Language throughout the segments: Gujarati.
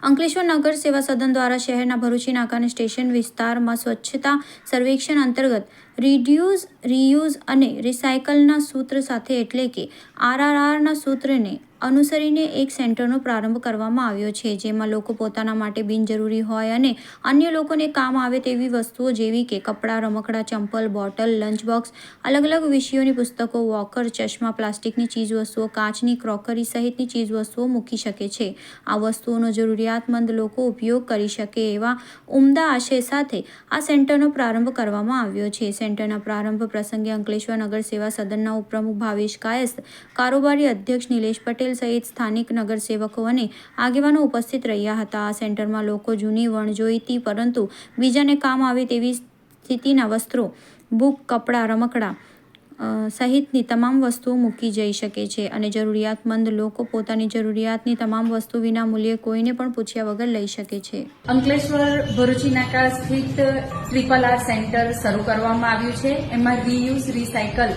અંકલેશ્વર નગર સેવા સદન દ્વારા શહેરના ભરૂચી નાકાના સ્ટેશન વિસ્તારમાં સ્વચ્છતા સર્વેક્ષણ અંતર્ગત રિડ્યુઝ, રીયુઝ અને રિસાયકલના સૂત્ર સાથે એટલે કે આરઆરઆરના સૂત્રને અનુસરીને એક સેન્ટરનો પ્રારંભ કરવામાં આવ્યો છે, જેમાં લોકો પોતાના માટે બિનજરૂરી હોય અને અન્ય લોકોને કામ આવે તેવી વસ્તુઓ જેવી કે કપડાં, રમકડાં, ચંપલ, બોટલ લંચ બોક્સ અલગ અલગ વિષયોની પુસ્તકો, વોકર, ચશ્મા, પ્લાસ્ટિકની ચીજવસ્તુઓ, કાચની ક્રોકરી સહિતની ચીજવસ્તુઓ મૂકી શકે છે. આ વસ્તુઓનો જરૂરિયાતમંદ લોકો ઉપયોગ કરી શકે એવા ઉમદા આશય સાથે આ સેન્ટરનો પ્રારંભ કરવામાં આવ્યો છે. સેન્ટરના પ્રારંભ પ્રસંગે અંકલેશ્વર નગર સેવા સદનના ઉપપ્રમુખ ભાવેશ કાયસ્થ, કારોબારી અધ્યક્ષ નિલેશ પટેલ સહિત સ્થાનિક નગરસેવકો અને આગેવાનો ઉપસ્થિત રહ્યા હતા. આ સેન્ટરમાં લોકો જૂની વણજોઈતી પરંતુ બીજાને કામ આવે તેવી સ્થિતિના વસ્ત્રો બુક કપડાં, રમકડાં સહિતની તમામ વસ્તુઓ મૂકી જઈ શકે છે અને જરૂરિયાતમંદ લોકો પોતાની જરૂરિયાતની તમામ વસ્તુ વિના મૂલ્યે કોઈને પણ પૂછ્યા વગર લઈ શકે છે. અંકલેશ્વર ભરૂચી નાકા સ્થિત ટ્રિપલ આર સેન્ટર શરૂ કરવામાં આવ્યું છે. એમાં રીયુઝ રિસાયકલ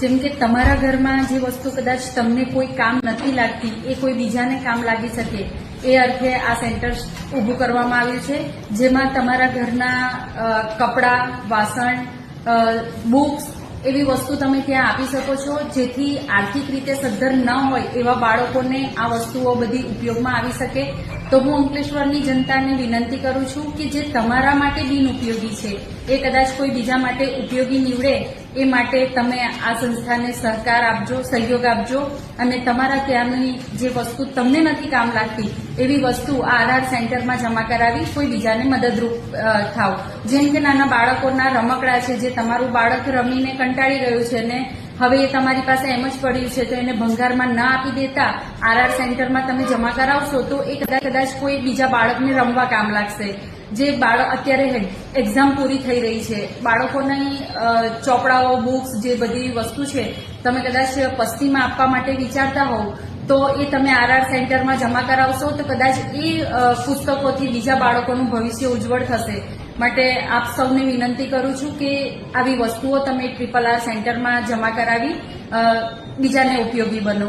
જેમ કે તમારા ઘરમાં જે વસ્તુ કદાચ તમને કોઈ કામ નથી લાગતી, એ કોઈ બીજાને કામ લાગી શકે, એ અર્થે આ સેન્ટર ઊભું કરવામાં આવ્યું છે. જેમાં તમારા ઘરના કપડાં, વાસણ બુક્સ એવી વસ્તુ તમે ત્યાં આપી શકો છો, જેથી આર્થિક રીતે સદ્ધર ન હોય એવા બાળકોને આ વસ્તુઓ બધી ઉપયોગમાં આવી શકે. તો હું અંકલેશ્વરની જનતાને વિનંતી કરું છું કે જે તમારા માટે બિનઉપયોગી છે, એ કદાચ કોઈ બીજા માટે ઉપયોગી નીવડે એ માટે તમે આ સંસ્થાને સહકાર આપજો, સહયોગ આપજો અને તમારા ત્યાંની જે વસ્તુ તમને નથી કામ લાગતી, એવી વસ્તુ આ આધાર સેન્ટરમાં જમા કરાવી કોઈ બીજાને મદદરૂપ થાવ જેમ કે નાના બાળકોના રમકડા છે, જે તમારું બાળક રમીને કંટાળી ગયું છે ને હવે એ તમારી પાસે એમ જ પડ્યું છે તો એને ભંગારમાં ના આપી દેતા આરઆર સેન્ટરમાં તમે જમા કરાવશો તો એ કદાચ કદાચ કોઈ બીજા બાળકને રમવા કામ લાગશે. જે બાળક અત્યારે એક્ઝામ પૂરી થઈ રહી છે બાળકોની ચોપડાઓ બુક્સ જે બધી વસ્તુ છે, તમે કદાચ પસ્તીમાં આપવા માટે વિચારતા હોવ, તો એ તમે આરઆર સેન્ટરમાં જમા કરાવશો તો કદાચ એ પુસ્તકોથી બીજા બાળકોનું ભવિષ્ય ઉજ્જવળ થશે માટે આપ સૌને વિનંતી કરું છું કે આવી વસ્તુઓ તમે ટ્રિપલ આર સેન્ટરમાં જમા કરાવી બીજાને ઉપયોગી બનો.